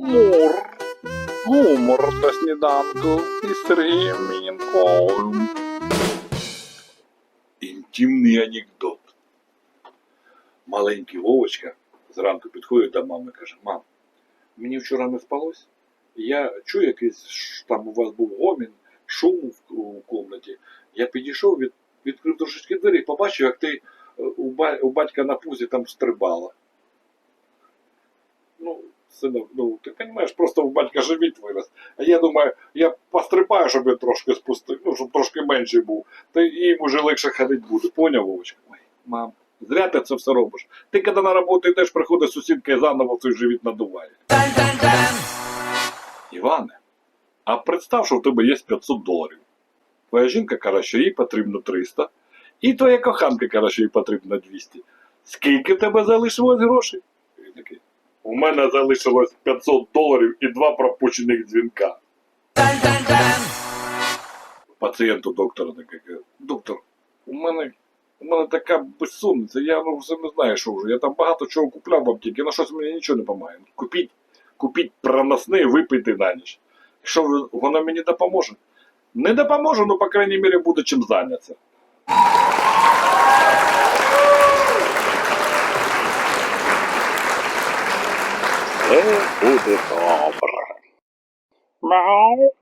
Мур. Гумор на сніданку із Сергієм Мінковим. Інтимний анекдот. Маленький Вовочка зранку підходить до мами і каже: Мам, мені вчора не спалось. Я чую якийсь там у вас був гомін, шум у кімнаті. Я підійшов, від, відкрив трошечки двері і побачив, як ти е, у батька на пузі там стрибала. Синок, ну ти розумієш, просто у батька живіт вирос. А я думаю, я пострибаю, щоб він трошки спустив, ну, щоб трошки менший був. Та і йому вже легше ходити буде. Поняв, Вовочка? Ой, мам, зря ти це все робиш. Ти коли на роботу йдеш, приходить сусідка і заново цей живіт надуває. Іване, а представ, що в тебе є 500 доларів. Твоя жінка каже, що їй потрібно 300, і твоя коханка каже, що їй потрібно 200. Скільки в тебе залишилось грошей? Мене залишилось 500 доларів і два пропущених дзвінка. Пацієнту доктора таке доктор, у мене, у мене така безсонниця, я ну, все не знаю, що вже. Я там багато чого купляв в аптеці, на щось мені нічого не допомагає. Купіть, купіть проносне і випийте на ніч. Що воно мені допоможе? Не допоможе, ну, по крайній мірі, буде чим зайнятися. Все буде добре. Мяу.